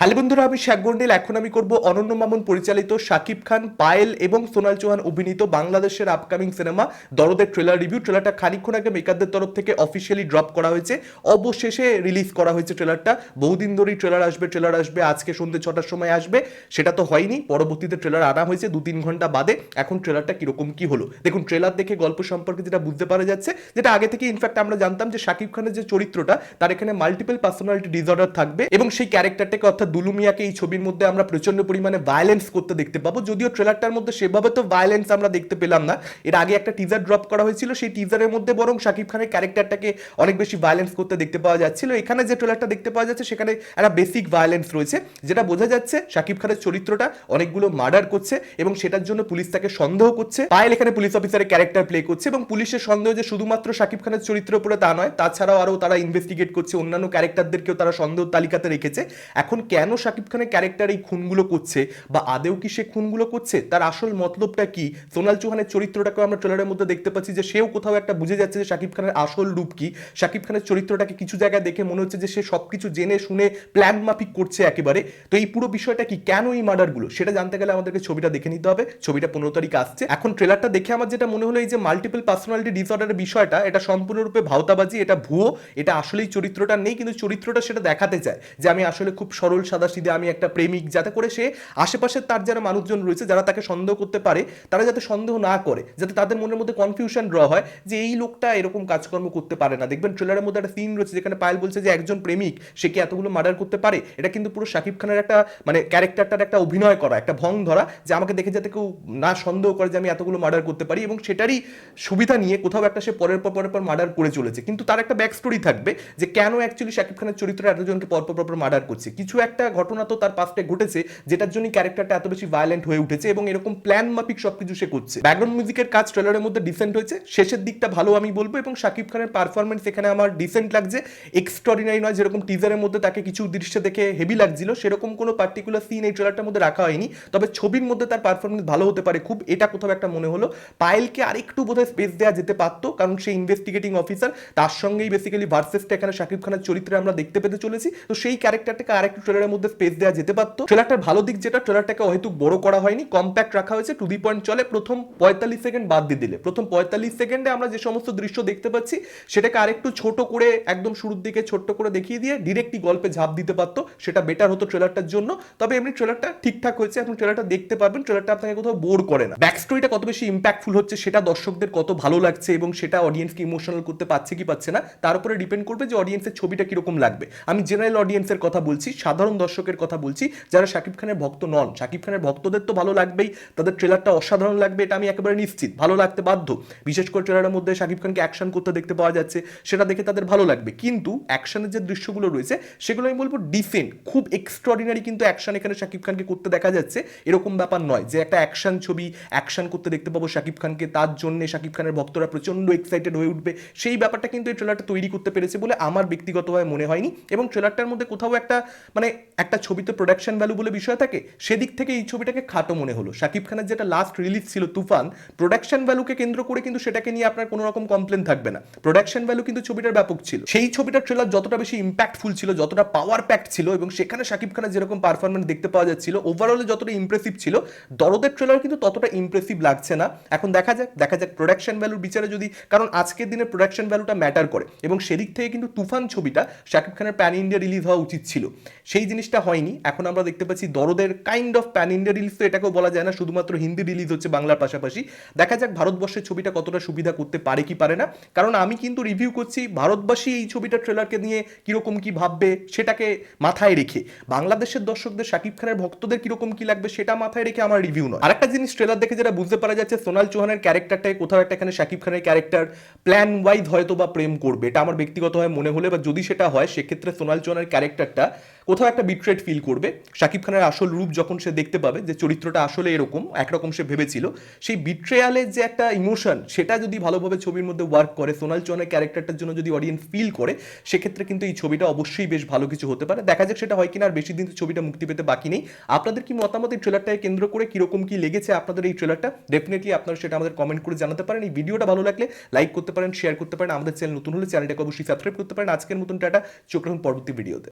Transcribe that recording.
Hello বন্ধুরা, আমি শেখ গন্ডেল। এখন আমি করব অনন্য মামুন পরিচালিত শাকিব খান, পায়েল এবং সোনাল চৌহান অভিনীত বাংলাদেশের আপকামিং সিনেমা দরদের ট্রেলার রিভিউ ট্রেলারটা খানিকক্ষণ আগে মেকারদের তরফ থেকে অফিসিয়ালি ড্রপ করা হয়েছে। অবশেষে রিলিজ করা হয়েছে ট্রেলারটা বহুদিন ধরেই ট্রেলার আসবে ট্রেলার আসবে, আজকে সন্ধ্যে ছটার সময় আসবে। সেটা তো হয়নি, পরবর্তীতে ট্রেলার আনা হয়েছে দু তিন ঘণ্টা বাদে। এখন ট্রেলারটা কীরকম, কি হলো? দেখুন ট্রেলার দেখে গল্প সম্পর্কে যেটা বুঝতে পারা যাচ্ছে, যেটা আগে থেকে ইনফ্যাক্ট আমরা জানতাম যে শাকিব খানের যে চরিত্রটা, তার এখানে মাল্টিপল পার্সোনালিটি ডিসঅর্ডার থাকবে এবং সেই ক্যারেক্টারটাকে অর্থাৎ দুলু মিয়াকে এই ছবির মধ্যে আমরা প্রচণ্ড পরিমাণে ভায়োলেন্স করতে দেখতে পাবো। যদিও ট্রেলারটার মধ্যে সেভাবে তো ভায়োলেন্স আমরা দেখতে পেলাম না। এর আগে একটা টিজার ড্রপ করা হয়েছিল, সেই টিজারের মধ্যে বরং শাকিব খানের ক্যারেক্টারটাকে অনেক বেশি ভায়োলেন্স করতে দেখতে পাওয়া যাচ্ছিল। এখানে যে ট্রেলারটা দেখতে পাওয়া যাচ্ছে, সেখানে একটা বেসিক ভায়োলেন্স রয়েছে, যেটা বোঝা যাচ্ছে শাকিব খানের চরিত্রটা অনেকগুলো মার্ডার করছে এবং সেটার জন্য পুলিশ তাকে সন্দেহ করছে। পায়েল এখানে পুলিশ অফিসারের ক্যারেক্টার প্লে করছে এবং পুলিশের সন্দেহ যে শুধুমাত্র শাকিব খানের চরিত্রের উপরে তা নয়, তাছাড়াও আরও তারা ইনভেস্টিগেট করছে, অন্যান্য ক্যারেক্টারদেরকেও তারা সন্দেহ তালিকাতে রেখেছে। এখন কেন শাকিব খানের ক্যারেক্টার এই খুনগুলো করছে বা আদেও কি সে খুনগুলো করছে? তার আসল মতলবটা কি? সোনাল চৌহানের চরিত্রটাকেও আমরা ট্রেলারের মধ্যে দেখতে পাচ্ছি যে সেও কোথাও একটা বুঝে যাচ্ছে যে শাকিব খানের আসল রূপ কি। শাকিব খানের চরিত্রটাকে কিছু জায়গায় দেখে মনে হচ্ছে যে সে সব কিছু জেনে শুনে প্ল্যান মাফিক করছে একেবারে। তো এই পুরো বিষয়টা কি? কেন এই মার্ডারগুলো সেটা জানতে গেলে আমাদেরকে ছবিটা দেখে নিতে হবে। ছবিটা পনেরো তারিখ আসছে। এখন ট্রেলারটা দেখে আমার যেটা মনে হলো এই যে মাল্টিপল পার্সোনালিটি ডিসঅর্ডারের বিষয়টা, এটা সম্পূর্ণরূপে ভাওতাবাজি, এটা ভুয়ো, এটা আসলেই চরিত্রটা নেই, কিন্তু চরিত্রটা সেটা দেখাতে চায় যে আমি আসলে খুব সরল সাদা সিধে আমি একটা প্রেমিক, যাতে করে সে আশেপাশে তার যারা মানুষজন রয়েছে, যারা তাকে সন্দেহ করতে পারে, তারা যাতে সন্দেহ না করে, যাতে তাদের মনের মধ্যে কনফিউশন ড্র হয় যে এই লোকটা এরকম কাজকর্ম করতে পারে না। দেখবেন ট্রেলারের মধ্যে একটা সিন রয়েছে, যেখানে পায়েল বলছে যে একজন প্রেমিক, সে কি এতগুলো মার্ডার করতে পারে? এটা কিন্তু পুরো শাকিব খানের একটা মানে ক্যারেক্টারটার একটা অভিনয় করা, একটা ভং ধরা, যে আমাকে দেখে যাতে কেউ না সন্দেহ করে যে আমি এতগুলো মার্ডার করতে পারি এবং সেটারই সুবিধা নিয়ে কোথাও একটা সে পরের পর পরের পর মার্ডার করে চলেছে। কিন্তু তার একটা ব্যাক স্টোরি থাকবে যে কেন অ্যাকচুয়ালি শাকিব খানের চরিত্র এতজনকে পরপর পরপর মার্ডার করছে। কিছু একটা ঘটনা তো তার পাস্টে ঘটেছে, যেটার জন্য ক্যারেক্টারটা এত বেশি ভায়োলেন্ট হয়ে উঠেছে এবং এরকম প্ল্যান মাফিক সবকিছু সে করছে। ব্যাকগ্রাউন্ড মিউজিকের কাজ ট্রেলারের মধ্যে ডিসেন্ট হয়েছে, শেষের দিকটা ভালো আমি বলব এবং শাকিব খানের পারফরমেন্স এখানে আমার ডিসেন্ট লাগছে। এক্সট্রাঅর্ডিনারি নয়, যেরকম টিজারের মধ্যে তাকে কিছু দৃশ্য দেখে হেভি লাগছিল, সেরকম কোনো পার্টিকুলার সিন এই ট্রেলারটার মধ্যে রাখা হয়নি। তবে ছবির মধ্যে তার পারফরমেন্স ভালো হতে পারে খুব, এটা কোথাও একটা মনে হলো। পায়েলকে আরেকটু বোধহয় স্পেস দেওয়া যেতে পারতো, কারণ সে ইনভেস্টিগেটিং অফিসার তার সঙ্গেই বেসিক্যালি ভার্সেসটা এখানে শাকিব খানের চরিত্রে আমরা দেখতে পেতে চলেছি। তো সেই ক্যারেক্টারটাকে আরেকটু ট্রেলারের মধ্যে স্পেস দেওয়া যেতে পারতো। ট্রেলারটার ভালো দিক যেটা, ট্রেলারটাকে হয়তো বড় করা হয়নি কম্প্যাক্ট রাখা হয়েছে টু দি পয়েন্ট চলে, প্রথম পঁয়তাল্লিশ সেকেন্ড বাদ দিয়ে দিলে। প্রথম পঁয়তাল্লিশ সেকেন্ডে আমরা যে সমস্ত দৃশ্য দেখতে পাচ্ছি, সেটাকে আরেকটু ছোট করে, একদম শুরুর দিকে ছোট্ট করে দেখিয়ে দিয়ে ডিরেক্টলি গল্পে ঝাঁপ দিতে পারতো, সেটা বেটার হতো ট্রেলারটার জন্য। তবে এমনি ট্রেলারটা ঠিকঠাক হয়েছে আপনি ট্রেলারটা দেখতে পারবেন, ট্রেলারটা আপনাকে কোথাও বোর করে না। ব্যাক স্টোরিটা কত বেশি ইম্প্যাক্টফুল হচ্ছে, সেটা দর্শকদের কত ভালো লাগছে, এবং সেটা অডিয়েন্সকে ইমোশনাল করতে পারছে কি পাচ্ছে না, তার উপরে ডিপেন্ড করবে যে অডিয়েন্সের ছবিটা কীরকম লাগবে। আমি জেনারেল অডিয়েন্সের কথা বলছি, সাধারণ দর্শকের কথা বলছি, যারা শাকিব খানের ভক্ত নন। শাকিব খানের ভক্তদের তো ভালো লাগবেই, তাদের ট্রেলারটা অসাধারণ লাগবে, এটা আমি একেবারে নিশ্চিত। ভালো লাগতে বাধ্য। বিশেষ করে ট্রেলারের মধ্যে শাকিব খানকে অ্যাকশন করতে দেখতে পাওয়া যাচ্ছে, সেটা দেখে তাদের ভালো লাগবে। কিন্তু অ্যাকশনের যে দৃশ্যগুলো রয়েছে, সেগুলো আমি বলব ডিসেন্ট খুব এক্সট্রাঅর্ডিনারি কিন্তু অ্যাকশন এখানে শাকিব খানকে করতে দেখা যাচ্ছে। এরকম ব্যাপার নয় যে একটা অ্যাকশন ছবি অ্যাকশন করতে দেখতে পাবো শাকিব খানকে, তার জন্য শাকিব খানের ভক্তরা প্রচণ্ড এক্সাইটেড হয়ে উঠবে। সেই ব্যাপারটা কিন্তু এই ট্রেলারটা তৈরি করতে পেরেছে বলে আমার ব্যক্তিগতভাবে মনে হয়নি। এবং ট্রেলারটার মধ্যে কোথাও একটা মানে একটা ছবিতে প্রোডাকশন ভ্যালু বলে বিষয় থাকে, সেদিক থেকে এই ছবিটাকে খাটো মনে হলো। শাকিব খানের যেটা লাস্ট রিলিজ ছিল, তুফান প্রোডাকশন ভ্যালুকে কেন্দ্র করে কিন্তু সেটাকে নিয়ে আপনার কোনো রকম কমপ্লেন থাকবে না। প্রোডাকশন ভ্যালু কিন্তু ছবিটার ব্যাপক ছিল। সেই ছবিটার ট্রেলার যতটা বেশি ইম্প্যাক্টফুল ছিল, যতটা পাওয়ার প্যাক্ট ছিল এবং সেখানে শাকিব খানের যেরকম পারফরমেন্স দেখতে পাওয়া যাচ্ছিল ওভারঅলে যতটা ইমপ্রেসিভ ছিল, দরদের ট্রেলার কিন্তু ততটা ইমপ্রেসিভ লাগছে না। এখন দেখা যাক দেখা যাক প্রোডাকশন ভ্যালুর বিচারে যদি, কারণ আজকের দিনে প্রোডাকশন ভ্যালুটা ম্যাটার করে। এবং সেদিক থেকে কিন্তু তুফান ছবিটা শাকিব খানের প্যান ইন্ডিয়া রিলিজ হওয়া উচিত ছিল। সেই জিনিসটা হয়নি। এখন আমরা দেখতে পাচ্ছি দরদের kind of pan India release তো এটাকেও বলা যায় না, শুধুমাত্র হিন্দি রিলিজ হচ্ছে বাংলার পাশাপাশি। দেখা যাক ভারতবর্ষের ছবিটা কতটা সুবিধা করতে পারে কি পারে না। কারণ আমি কিন্তু রিভিউ করছি ভারতবাসী এই ছবিটা ট্রেলারকে নিয়ে কীরকম কি ভাববে সেটাকে মাথায় রেখে। বাংলাদেশের দর্শকদের শাকিব খানের ভক্তদের কীরকম কি লাগবে সেটা মাথায় রেখে আমার রিভিউ নয়। আরেকটা জিনিস ট্রেলার দেখে যেটা বুঝতে পারা যাচ্ছে, সোনাল চৌহানের ক্যারেক্টারটাই কোথাও একটা এখানে শাকিব খানের ক্যারেক্টার প্ল্যান ওয়াইজ হয়তো বা প্রেম করবে। এটা আমার ব্যক্তিগতভাবে মনে হলে বা যদি সেটা হয়, সেক্ষেত্রে সোনাল চৌহানের ক্যারেক্টারটা কোথাও একটা বিট্রেট ফিল করবে। শাকিব খানের আসল রূপ যখন সে দেখতে পাবে যে চরিত্রটা আসলে এরকম, একরকম সে ভেবেছিল, সেই বিট্রেয়ালের যে একটা ইমোশন সেটা যদি ভালোভাবে ছবির মধ্যে ওয়ার্ক করে, সোনাল চৌহানের ক্যারেক্টারটার জন্য যদি অডিয়েন্স ফিল করে, সেক্ষেত্রে কিন্তু এই ছবিটা অবশ্যই বেশ ভালো কিছু হতে পারে। দেখা যাক সেটা হয় কিনা, আর বেশি দিন ছবিটা মুক্তি পেতে বাকি নেই। আপনাদের কি মতামত এই ট্রেলারটাকে কেন্দ্র করে কীরকম কি লেগেছে আপনাদের এই ট্রেলারটা ডেফিনেটলি আপনারা সেটা আমাদের কমেন্ট করে জানাতে পারেন। এই ভিডিওটা ভালো লাগলে লাইক করতে পারেন শেয়ার করতে পারেন। আমাদের চ্যানেল নতুন হলে চ্যানেলটাকে অবশ্যই সাবস্ক্রাইব করতে পারেন। আজকের মতন টাটা। চোখ রাখুন পরবর্তী ভিডিওতে